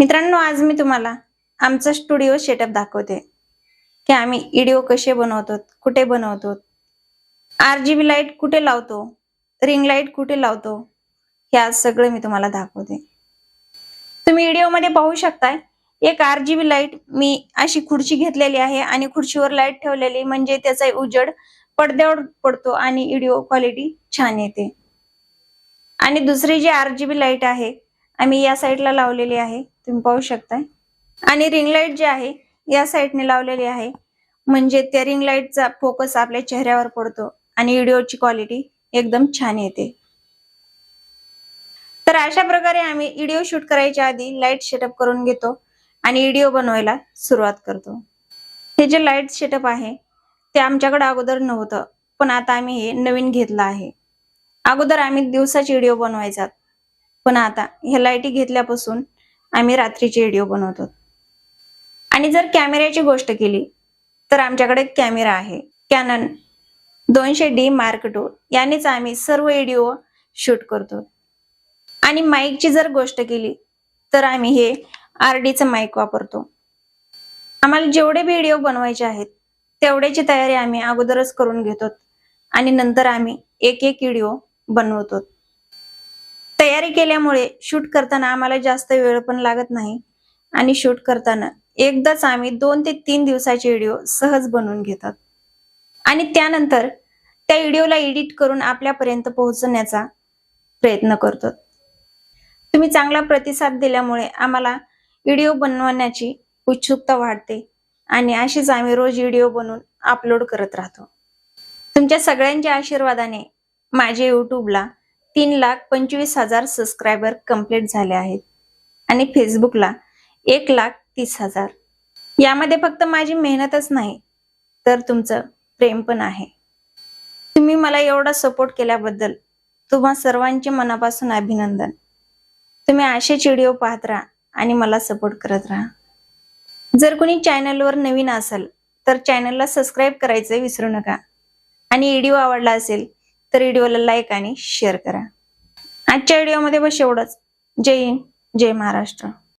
मित्रांनो आज मी तुम्हाला आमचा स्टुडिओ सेटअप दाखवते. की आम्ही व्हिडिओ कसे बनवतो कुठे बनवतो आर जी बी लाइट कुठे लावतो रिंग लाइट कुठे लावतो हे आज सगळं मी तुम्हाला दाखवते. तुम्ही व्हिडिओमध्ये पाहू शकताय एक आर जी बी लाइट मी अशी खुर्ची घेतलेली आहे आणि खुर्चीवर लाइट ठेवलेली म्हणजे त्याचा उजेड पडद्यावर पडतो आणि व्हिडिओ क्वालिटी छान येते. आणि दुसरी जी आर जी बी लाइट आहे आम्ही या साईडला लावलेली आहे. तुम्ही पाहू शकताय. आणि रिंग लाइट जी आहे या साईडने लावलेली आहे. म्हणजे त्या रिंग लाईटचा फोकस आपल्या चेहऱ्यावर पडतो आणि व्हिडिओची क्वालिटी एकदम छान येते. तर अशा प्रकारे आम्ही व्हिडिओ शूट करायच्या आधी लाइट सेटअप करून घेतो आणि व्हिडिओ बनवायला सुरुवात करतो. हे जे लाइट सेटअप आहे ते आमच्याकडे अगोदर नव्हतं पण आता आम्ही हे नवीन घेतलं आहे. अगोदर आम्ही दिवसाचे व्हिडिओ बनवायचा. पण आता ह्या लाईटी घेतल्यापासून आम्ही रात्रीचे व्हिडिओ बनवतो आणि जर कॅमेऱ्याची गोष्ट केली तर आमच्याकडे कॅमेरा आहे. कॅनन दोनशे डी मार्क टू यानेच आम्ही सर्व व्हिडिओ शूट करतो. आणि माईकची जर गोष्ट केली तर आम्ही हे आर डीचं माईक वापरतो. आम्हाला जेवढे बी व्हिडिओ बनवायचे आहेत तेवढ्याची तयारी आम्ही अगोदरच करून घेतो. आणि नंतर आम्ही एक एक व्हिडिओ बनवतो. तयारी केल्यामुळे शूट करताना आम्हाला जास्त वेळ पण लागत नाही. आणि शूट करताना एकदाच आम्ही दोन ते तीन दिवसाचे व्हिडिओ सहज बनवून घेतात. आणि त्यानंतर त्या व्हिडिओला एडिट करून आपल्यापर्यंत पोहोचण्याचा प्रयत्न करतो. तुम्ही चांगला प्रतिसाद दिल्यामुळे आम्हाला व्हिडिओ बनवण्याची उत्सुकता वाढते आणि अशीच आम्ही रोज व्हिडिओ बनवून अपलोड करत राहतो. तुमच्या सगळ्यांच्या आशीर्वादाने माझे यूट्यूबला तीन लाख पंचवीस हजार सबस्क्रायबर कंप्लीट झाले आहेत. आणि फेसबुकला एक लाख तीस हजार. यामध्ये फक्त माझी मेहनतच नाही तर तुमचं प्रेम पण आहे. तुम्ही मला एवढा सपोर्ट केल्याबद्दल तुम्हा सर्वांचे मनापासून अभिनंदन. तुम्ही असेच व्हिडिओ पाहत राहा आणि मला सपोर्ट करत राहा. जर कोणी चॅनलवर नवीन असाल तर चॅनलला सबस्क्राईब करायचं विसरू नका. आणि व्हिडिओ आवडला असेल तर व्हिडिओला लाईक आणि शेअर करा. आजच्या व्हिडिओमध्ये बस एवढंच. जय हिंद जय महाराष्ट्र.